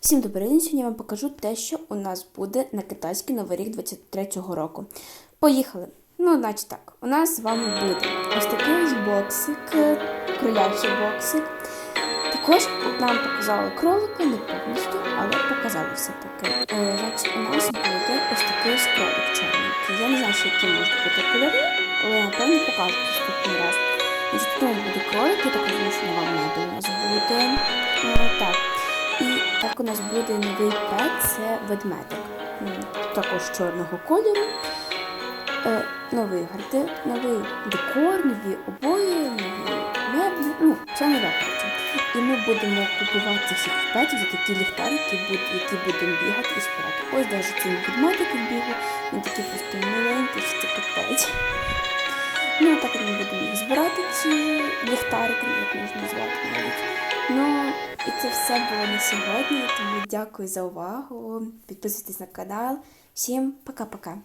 Всім добрий день. Сьогодні я вам покажу те, що у нас буде на китайський новий рік 23-го року. Поїхали! Ну, значить так, у нас з вами буде ось такий ось боксик, е, кролячий боксик. Також нам показали кролика, не повністю, але показали все-таки. Е, значить, у нас буде ось такий ось кролик чорненький. Я не знаю, що які можуть бути кольори, але напевно покажу наступний раз. Значить, тут буде кролик, я так розумію, що вам нас буде. У нас буде новий пет, це ведмедик. Також чорного кольору. Е, новий гарди, новий декор, нові обої, нові меблі. Ну, це нове коротше. І ми будемо купувати всіх петів за такі ліхтарики, які будемо бігати і спати. Ось навіть цей ведмедик бігу, він такий просто миленький, що це капець. Ну, так ми будемо їх збирати, ці ліхтарики, як можна назвати навіть. Ну, і це все було на сьогодні, тому дякую за увагу. Підписуйтесь на канал. Всім пока-пока.